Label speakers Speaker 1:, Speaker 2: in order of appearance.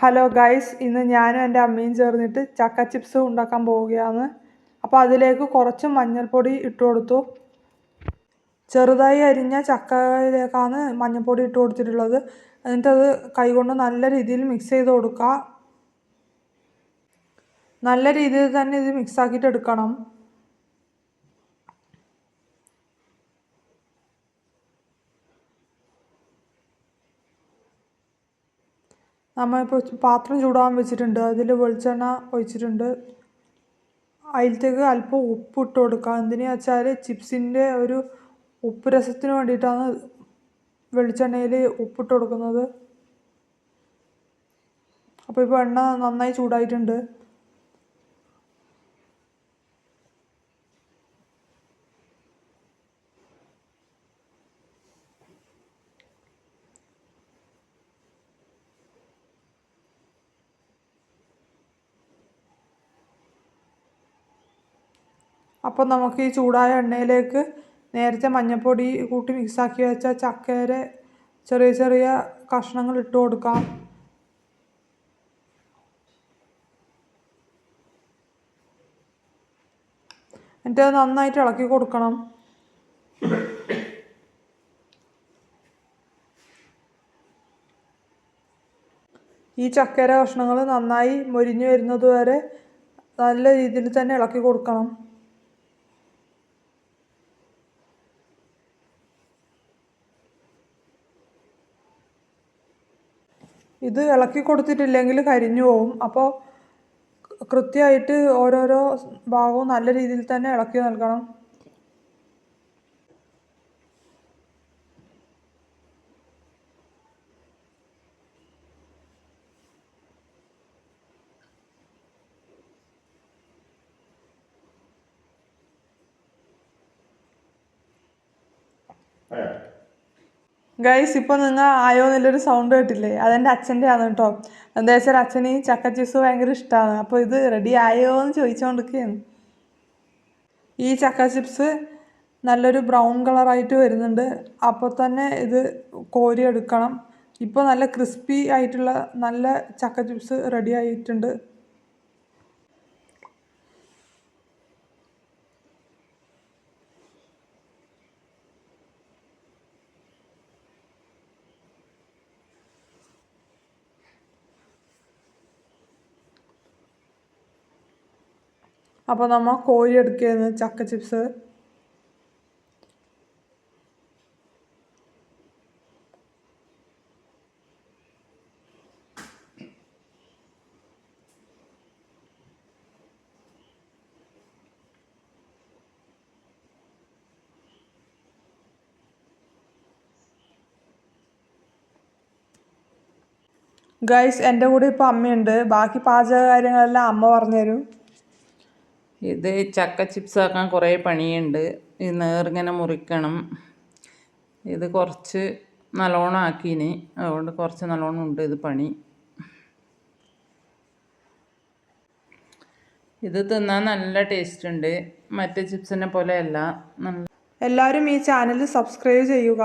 Speaker 1: Hello guys ഇന്ന് ഞാനും എന്റെ അമ്മയും ചേർന്നിട്ട് ചക്ക ചിപ്സ് ഉണ്ടാക്കാൻ പോവുകയാണ്. അപ്പോൾ അതിലേക്ക് കുറച്ച് മഞ്ഞൾപ്പൊടി ഇട്ട് കൊടുത്തു. ചെറുതായി അരിഞ്ഞ ചക്കയിലേക്കാണ് മഞ്ഞൾപ്പൊടി ഇട്ട് കൊടുത്തിട്ടുള്ളത്. എന്നിട്ടത് കൈകൊണ്ട് നല്ല രീതിയിൽ മിക്സ് ചെയ്ത് കൊടുക്കുക. നല്ല രീതിയിൽ തന്നെ ഇത് മിക്സ് ആക്കിയിട്ട് എടുക്കണം. നമ്മളിപ്പോൾ പാത്രം ചൂടാൻ വെച്ചിട്ടുണ്ട്. അതിൽ വെളിച്ചെണ്ണ ഒഴിച്ചിട്ടുണ്ട്. അതിലത്തേക്ക് അല്പം ഉപ്പ് ഇട്ട് കൊടുക്കുക. എന്തിനാ വെച്ചാൽ ചിപ്സിന്റെ ഒരു ഉപ്പ് രസത്തിന് വേണ്ടിയിട്ടാണ് വെളിച്ചെണ്ണയിൽ ഉപ്പിട്ട് കൊടുക്കുന്നത്. അപ്പോൾ ഇപ്പോൾ എണ്ണ നന്നായി ചൂടായിട്ടുണ്ട്. അപ്പോൾ നമുക്ക് ഈ ചൂടായ എണ്ണയിലേക്ക് നേരത്തെ മഞ്ഞൾപ്പൊടി കൂട്ടി മിക്സാക്കി വെച്ച ചക്കയുടെ ചെറിയ ചെറിയ കഷ്ണങ്ങൾ ഇട്ട് കൊടുക്കാം. എന്നിട്ട് നന്നായിട്ട് ഇളക്കി കൊടുക്കണം. ഈ ചക്കര കഷ്ണങ്ങൾ നന്നായി മൊരിഞ്ഞു വരുന്നത് വരെ നല്ല രീതിയിൽ തന്നെ ഇളക്കി കൊടുക്കണം. ഇത് ഇളക്കി കൊടുത്തിട്ടില്ലെങ്കിൽ കരിഞ്ഞു പോവും. അപ്പോൾ കൃത്യമായിട്ട് ഓരോരോ ഭാഗവും നല്ല രീതിയിൽ തന്നെ ഇളക്കി നൽകണം. ഗൈസ് ഇപ്പോൾ നിങ്ങൾ ആയോ എന്നുള്ളൊരു സൗണ്ട് കേട്ടില്ലേ? അതെന്റെ അച്ഛന്റെ ആണ് കേട്ടോ. എന്താ വെച്ചാൽ അച്ഛന് ഈ ചക്ക ചിപ്സ് ഭയങ്കര ഇഷ്ടമാണ് അപ്പോൾ ഇത് റെഡി ആയോ എന്ന് ചോദിച്ചുകൊണ്ടിരിക്കുകയാണ് ഈ ചക്ക ചിപ്സ് നല്ലൊരു ബ്രൗൺ കളറായിട്ട് വരുന്നുണ്ട്. അപ്പോൾ തന്നെ ഇത് കോരി എടുക്കണം. ഇപ്പോൾ നല്ല ക്രിസ്പി ആയിട്ടുള്ള നല്ല ചക്ക ചിപ്സ് റെഡി ആയിട്ടുണ്ട്. അപ്പോൾ നമ്മൾ കോരി എടുക്കുകയാണ് ചക്ക ചിപ്സ് ഗൈസ് എന്റെ കൂടെ ഇപ്പോൾ അമ്മയുണ്ട്. ബാക്കി പാചക കാര്യങ്ങളെല്ലാം അമ്മ പറഞ്ഞുതരും.
Speaker 2: ഇത് ചക്ക ചിപ്സ് ആക്കാൻ കുറേ പണിയുണ്ട്. ഇത് നേർങ്ങനെ മുറിക്കണം. ഇത് കുറച്ച് നല്ലോണം ആക്കീന്. അതുകൊണ്ട് കുറച്ച് നല്ലോണം ഉണ്ട് ഇത് പണി. ഇത് തിന്നാൻ നല്ല ടേസ്റ്റ് ഉണ്ട്. മറ്റേ ചിപ്സിനെ പോലെയല്ല നല്ല
Speaker 1: എല്ലാവരും ഈ ചാനൽ സബ്സ്ക്രൈബ് ചെയ്യുക.